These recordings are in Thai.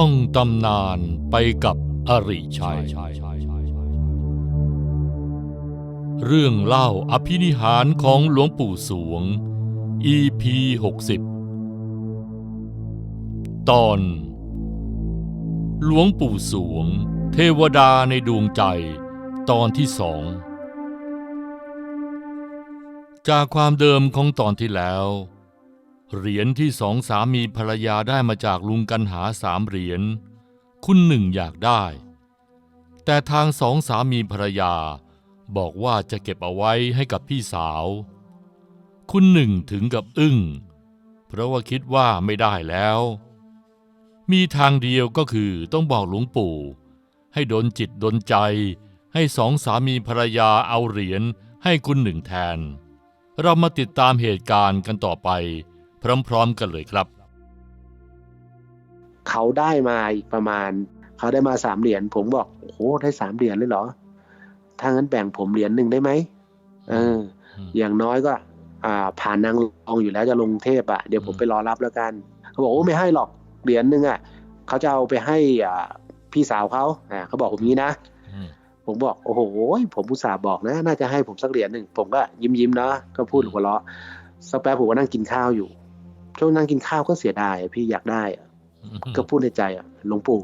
ท่องตำนานไปกับอริชัย เรื่องเล่าอภินิหารของหลวงปู่สวง EP 60 ตอน หลวงปู่สวง เทวดาในดวงใจ ตอนที่สอง จากความเดิมของตอนที่แล้ว เหรียญที่สองสามีภรรยาได้มาจากลุงกันหาสามเหรียญ คุณหนึ่งอยากได้ แต่ทางสองสามีภรรยา บอกว่าจะเก็บเอาไว้ให้กับพี่สาว คุณหนึ่งถึงกับอึ้ง เพราะว่าคิดว่าไม่ได้แล้ว มีทางเดียวก็คือต้องบอกหลวงปู่ ให้ดนจิตดนใจ ให้สองสามีภรรยาเอาเหรียญให้คุณหนึ่งแทน เรามาติดตามเหตุการณ์กันต่อไป พร้อมๆกันเลยครับ เขาได้มาอีกประมาณ เขาได้มาสามเหรียญผมบอกโอ้โหได้สามเหรียญเลยเหรอถ้างั้นแบ่งผมเหรียญหนึ่งได้ไหมเออ อย่างน้อยก็ อ่า ผ่านนางรองอยู่แล้วจะลงเทพอะเดี๋ยวผมไปรอรับแล้วกันเขาบอกโอ้ไม่ให้หรอกเหรียญหนึ่งอะเขาจะเอาไปให้อ่าพี่สาวเขาอ่าเขาบอกผมงี้นะอืมผมบอกโอ้โหผมอุตส่าห์บอกนะ น่าจะให้ผมสักเหรียญหนึ่งผมก็ยิ้มยิ้มๆนะก็พูดหัวเราะสักแป๊บผมก็นั่งกินข้าวอยู่ ช่วงนั่งกินข้าวก็เสียดายอะพี่อยากได้อะก็พูดในใจอะหลวงปู่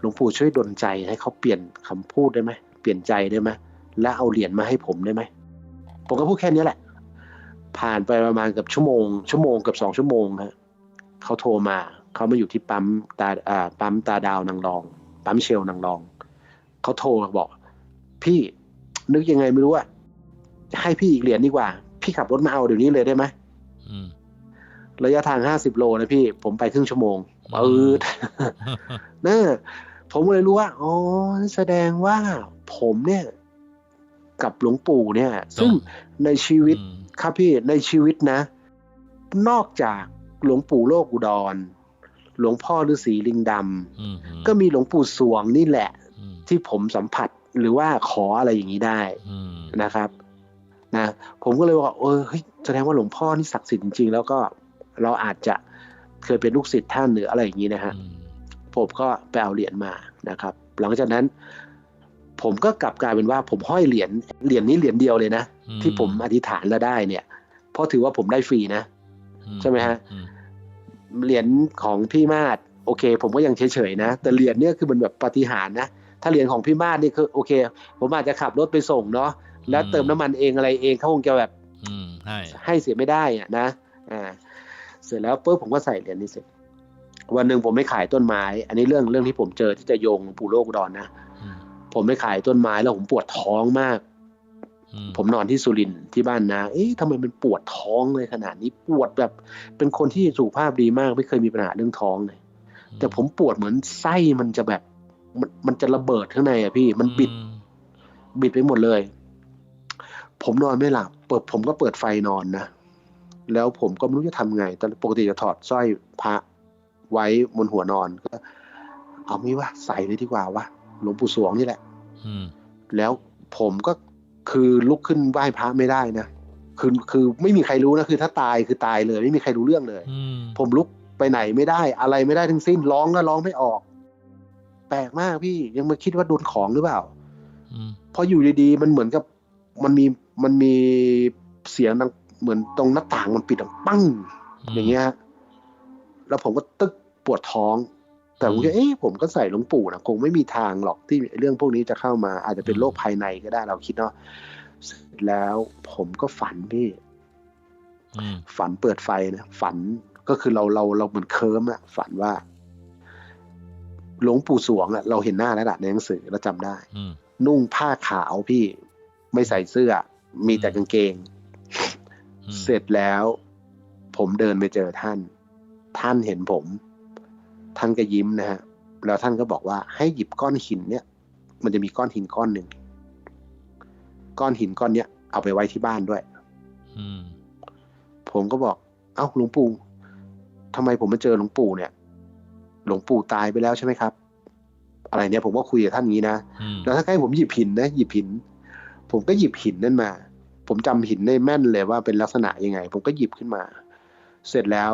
หลวงปู่ช่วยดลใจให้เขาเปลี่ยนคำพูดได้ไหมเปลี่ยนใจได้ไหมและเอาเหรียญมาให้ผมได้ไหมผมก็พูดแค่นี้แหละ ผ่านไปประมาณเกับชั่วโมง ชั่วโมงเกับสองชั่วโมงฮะเขาโทรมาเขามาอยู่ที่ปั๊มตาอ่าปั๊มตาดาวนางรอง ปั๊มเชลนางรองเขาโทรมาบอก พี่นึกยังไงไม่รู้อะให้พี่อีกเหรียญดีกว่า พี่ขับรถมาเอาเดี๋ยวนี้เลยได้ไหมอืม ระยะทางห้าสิบโลนะพี่ ผมไปครึ่งชั่วโมงปืดนะผมเลยรู้ว่า อ๋อ แสดงว่าผมเนี่ย กับหลวงปู่เนี่ย ซึ่งในชีวิตอืมครับพี่ในชีวิตนะ นอกจากหลวงปู่โลกอุดร หลวงพ่อฤาษีลิงดำอืมก็มีหลวงปู่สวงนี่แหละอืมที่ผมสัมผัสหรือว่าขออะไรอย่างนี้ได้อืมนะครับนะผมก็เลยว่าเออเฮ้ยแสดงว่าหลวงพ่อนี่ศักดิ์สิทธิ์จริงๆแล้วก็ เราอาจจะเคยเป็นลูกศิษย์ท่านหรืออะไรอย่างนี้นะฮะอืมผมก็ไปเอาเหรียญมานะครับ หลังจากนั้น ผมก็กลับกลายเป็นว่า ผมห้อยเหรียญเหรียญนี้เหรียญเดียวเลยนะอืที่ผมอธิษฐานแล้วได้เนี่ยเพราะถือว่าผมได้ฟรีนะอืใช่ไหมฮะอืมเหรียญของพี่มาศโอเค ผมก็ยังเฉยๆนะ แต่เหรียญเนี่ยคือมันแบบปาฏิหารย์นะถ้าเหรียญของพี่มาศนี่คือโอเค ผมอาจจะขับรถไปส่งเนาะแล้วเติมน้ำมันเองอะไรเองเขาคงจะแบบอืมให้ให้เสียไม่ได้อะนะอ่า เสร็จแล้วปุ๊บผมก็ใส่เหรียญนี้เสร็จวันหนึ่งผมไม่ขายต้นไม้ อันนี้เรื่องเรื่องที่ผมเจอที่จะโยงหลวงปู่โลกอุดอนนะอืมผมไม่ขายต้นไม้แล้วผมปวดท้องมากอืผมนอนที่สุรินทร์ที่บ้านนะ เอ๊ะทำไมมันปวดท้องเลยขนาดนี้ปวดแบบ เป็นคนที่สุขภาพดีมาก ไม่เคยมีปัญหาเรื่องท้องเลย แต่ผมปวดเหมือนไส้มันจะแบบ มันมันจะระเบิดข้างในอะพี่ มันบิดอืมบิดไปหมดเลย ผมนอนไม่หลับ เปิดผมก็เปิดไฟนอนนะ แล้วผมก็ไม่รู้จะทำไง แต่ปกติจะถอดสร้อยพระไว้บนหัวนอนก็ เอาไม่ว่าใส่เลยดีกว่าวะหลวงปู่สวงนี่แหละ อืม แล้วผมก็คือลุกขึ้นไหว้พระไม่ได้นะคือคือไม่มีใครรู้นะคือ ถ้าตายคือตายเลย ไม่มีใครรู้เรื่องเลยอืมผมลุกไปไหนไม่ได้ อะไรไม่ได้ทั้งสิ้นร้องก็ร้องไม่ออก แปลกมากพี่ยังมาคิดว่าโดนของหรือเปล่าอืมพออยู่ดีๆมันเหมือนกับมันมีมันมีเสียงดัง เหมือนตรงหน้าต่างมันปิดดังปั้ง อย่างเงี้ยฮะแล้วผมก็ตึกปวดท้อง แต่ผมก็เอ๊ะผมก็ใส่หลวงปู่นะคงไม่มีทางหรอกที่เรื่องพวกนี้จะเข้ามา อาจจะเป็นโรคภายในก็ได้เราคิดเนาะเสร็จแล้วผมก็ฝันพี่อืมฝันเปิดไฟนะฝันก็คือเราเราเราเหมือนเคิร์มอะฝันว่าหลวงปู่สวงอะเราเห็นหน้าแล้วล่ะในหนังสือเราจำได้อืมนุ่งผ้าขาวพี่ไม่ใส่เสื้อ มีแต่กางเกงอืม เสร็จแล้ว ผมเดินไปเจอท่าน ท่านเห็นผม ท่านก็ยิ้มนะฮะ แล้วท่านก็บอกว่าให้หยิบก้อนหินเนี่ย มันจะมีก้อนหินก้อนหนึ่ง ก้อนหินก้อนเนี้ยเอาไปไว้ที่บ้านด้วยอืมผมก็บอก เอ้าหลวงปู่ทำไมผมมาเจอหลวงปู่เนี่ย หลวงปู่ตายไปแล้วใช่ไหมครับ อะไรเนี่ยผมก็คุยกับท่านอย่างนี้นะอืมแล้วถ้าให้ผมหยิบหินนะหยิบหิน ผมก็หยิบหินนั่นมา ผมจำหินได้แม่นเลยว่าเป็นลักษณะยังไง ผมก็หยิบขึ้นมา เสร็จแล้ว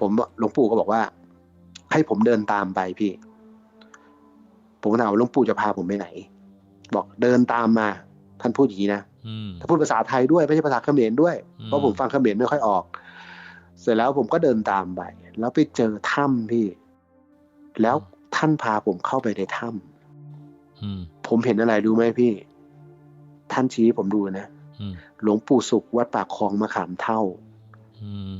ผมหลวงปู่ก็บอกว่า ให้ผมเดินตามไปพี่ ผมก็ถามว่าหลวงปู่จะพาผมไปไหน บอกเดินตามมา ท่านพูดอย่างนี้นะอืมถ้าพูดภาษาไทยด้วยไม่ใช่ภาษาเขมรด้วยอืมเพราะผมฟังเขมรไม่ค่อยออก เสร็จแล้วผมก็เดินตามไป แล้วไปเจอถ้ำพี่ แล้วท่านพาผมเข้าไปในถ้ำอืมผมเห็นอะไรดูไหมพี่ ท่านชี้ให้ผมดูนะอืม หลวงปู่สุขวัดปากคลองมะขามเท่าอืม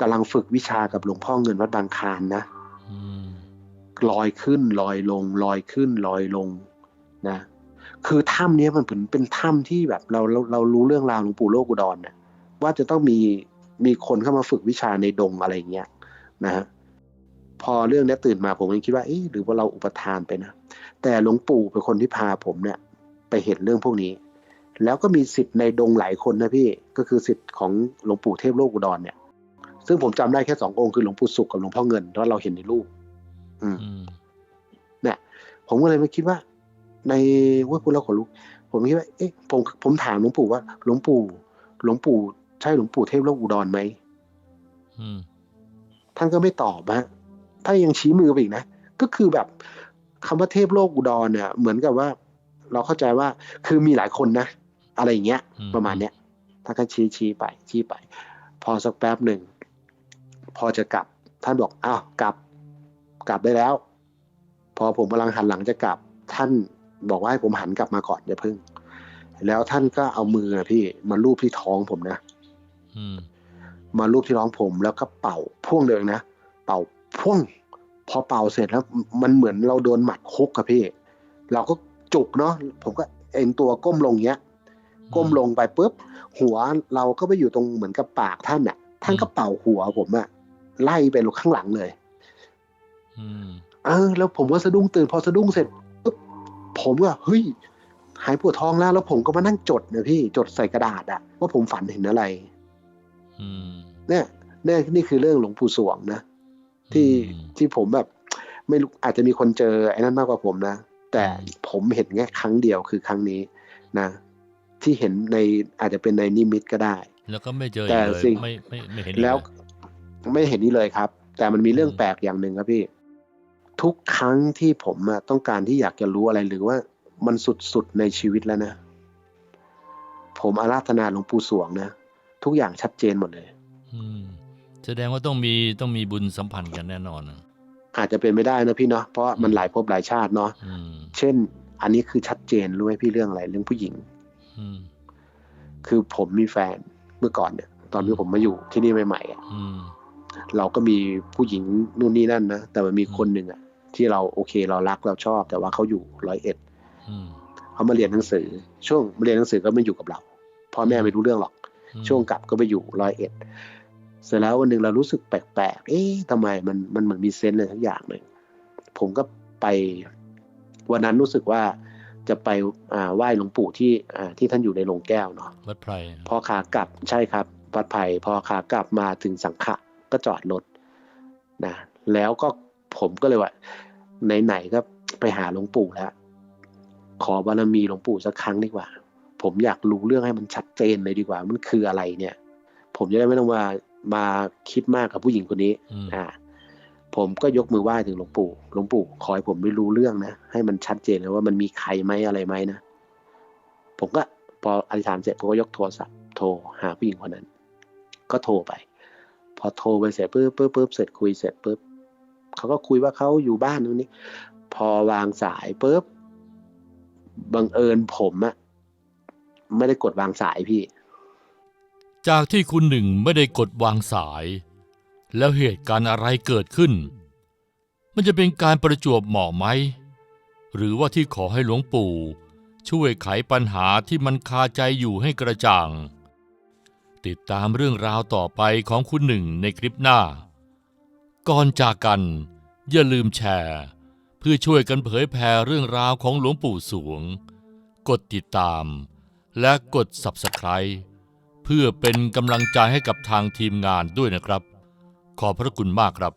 กำลังฝึกวิชากับหลวงพ่อเงินวัดบางคลานนะอืมลอยขึ้นลอยลง ลอยขึ้นลอยลงนะ คือถ้ำเนี้ยมันเหมือนเป็นถ้ำที่แบบเราเราเรารู้เรื่องราวหลวงปู่โลกอุดรเนี่ยว่าจะต้องมีมีคนเข้ามาฝึกวิชาในดงอะไรอย่างเงี้ยนะฮะพอเรื่องเนี้ยตื่นมาผมก็คิดว่าเอ๊ะหรือว่าเราอุปทานไปนะ แต่หลวงปู่เป็นคนที่พาผมเนี่ย ไปเห็นเรื่องพวกนี้ แล้วก็มีสิทธิ์ในดงหลายคนนะพี่ก็คือสิทธิ์ของหลวงปู่เทพโลกอุดรเนี่ย ซึ่งผมจำได้แค่สององค์คือหลวงปู่สุขกับหลวงพ่อเงินเพราะเราเห็นในรูปอืมอืมเนี่ยผมก็เลยไม่คิดว่า ในว่าพูดแล้วขนลุกผมคิดว่าเอ๊ะผมผมถามหลวงปู่ว่าหลวงปู่หลวงปู่ใช่หลวงปู่เทพโลกอุดรไหมอืมท่านก็ไม่ตอบฮะท่านยังชี้มือไปอีกนะก็คือแบบคำว่าเทพโลกอุดรเนี่ย เหมือนกับว่า เราเข้าใจว่าคือมีหลายคนนะ อะไรอย่างเงี้ยอืมประมาณเนี้ยท่านก็ชี้ชี้ไปชี้ไป พอสักแป๊บหนึ่ง พอจะกลับ ท่านบอกอ้าวกลับ กลับได้แล้ว พอผมกำลังหันหลังจะกลับ ท่านบอกว่าให้ผมหันกลับมาก่อนอย่าเพึ่ง แล้วท่านก็เอามือนะพี่มาลูบที่ท้องผมนะอืมมาลูบที่ท้องผมแล้วก็เป่าพ่วงเลยนะเป่าพ่วง พอเป่าเสร็จแล้ว มันเหมือนเราโดนหมัดคุกอะพี่ เราก็จุกเนาะผมก็เอ็นตัวก้มลงเงี้ย ก้มลงไปปุ๊บหัวเราก็ไปอยู่ตรงเหมือนกับปากท่านอะท่านก็เป่าหัวผมอะไล่ไปลงข้างหลังเลยอืมเออ แล้วผมก็สะดุ้งตื่นพอสะดุ้งเสร็จปุ๊บผมก็เฮ้ยหายปวดท้องแล้ว แล้วผมก็มานั่งจดนะพี่จดใส่กระดาษอะว่าผมฝันเห็นอะไรอืมเนี่ยเนี่ยนี่คือเรื่องหลวงปู่สวงนะที่อืมที่ผมแบบ ไม่รู้อาจจะมีคนเจอไอ้นั่นมากกว่าผมนะแต่อืมผมเห็นแค่ครั้งเดียวคือครั้งนี้นะ ที่เห็นในอาจจะเป็นในนิมิตก็ได้ แล้วก็ไม่เจอแต่อีกเลยสิ่งไม่ไม่ไม่เห็นอีกแล้วเยไม่เห็นนี่เลยครับ แต่มันมีเรื่องอืมแปลกอย่างหนึ่งครับพี่ ทุกครั้งที่ผมอะต้องการที่อยากจะรู้อะไรหรือว่ามันสุดๆในชีวิตแล้วนะ ผมอาราธนาหลวงปู่สวงนะ ทุกอย่างชัดเจนหมดเลยอืมแสดงว่าต้องมีต้องมีบุญสัมพันธ์กันแน่นอนนะอาจจะเป็นไม่ได้นะพี่เนาะเพราะว่ามันหลายภพหลายชาติเนาะอืมเช่น อันนี้คือชัดเจนรู้ไหมพี่เรื่องอะไรเรื่องผู้หญิงอืม คือผมมีแฟนเมื่อก่อนเนี่ย ตอนที่ผมมาอยู่ที่นี่ใหม่ๆอะอืมเราก็มีผู้หญิงนู่นนี่นั่นนะแต่มันมีคนหนึ่งอะที่เราโอเคเรารักเราชอบ แต่ว่าเขาอยู่ร้อยเอ็ดอืมเขามาเรียนหนังสือ ช่วงมาเรียนหนังสือก็ไม่อยู่กับเราพ่อแม่ไม่รู้เรื่องหรอกอืมช่วงกลับก็ไปอยู่ร้อยเอ็ดเสร็จแล้ววันหนึ่งเรารู้สึกแปลกๆ เอ๊ะทำไมมันมันเหมือนมีเซนส์อะไรทั้งอย่างเลยผมก็ไปวันนั้นรู้สึกว่า จะไปอ่าไหว้หลวงปู่ที่อ่าที่ท่านอยู่ในโรงแก้วเนาะวัดไพรพอขากลับใช่ครับวัดไผ่พอขากลับมาถึงสังขะก็จอดรถนะแล้วก็ผมก็เลยว่าไหนๆก็ไปหาหลวงปู่แล้ว ขอบารมีหลวงปู่สักครั้งดีกว่า ผมอยากรู้เรื่องให้มันชัดเจนเลยดีกว่า มันคืออะไรเนี่ย ผมจะได้ไม่ต้องมามาคิดมากกับผู้หญิงคนนี้อืมอ่า ผมก็ยกมือไหว้ถึงหลวงปู่ หลวงปู่ขอให้ผมได้รู้เรื่องนะ ให้มันชัดเจนเลยว่ามันมีใครไหมอะไรไหมนะ ผมก็พออธิษฐานเสร็จผมก็ยกโทรศัพท์โทรหาผู้หญิงคนนั้น ก็โทรไป พอโทรไปเสร็จปุ๊บปุ๊บปุ๊บเสร็จคุยเสร็จปุ๊บเขาก็คุยว่าเขาอยู่บ้านนู้นนี่พอวางสายปุ๊บบังเอิญผมอะไม่ได้กดวางสายพี่ จากที่คุณหนึ่งไม่ได้กดวางสาย แล้วเหตุการณ์อะไรเกิดขึ้น มันจะเป็นการประจวบเหมาะไหม หรือว่าที่ขอให้หลวงปู่ ช่วยไขปัญหาที่มันคาใจอยู่ให้กระจ่าง ติดตามเรื่องราวต่อไปของคุณหนึ่งในคลิปหน้า ก่อนจากกัน อย่าลืมแชร์ เพื่อช่วยกันเผยแผ่เรื่องราวของหลวงปู่สวง กดติดตาม และกด Subscribe เพื่อเป็นกำลังใจให้กับทางทีมงานด้วยนะครับ ขอบพระคุณมากครับ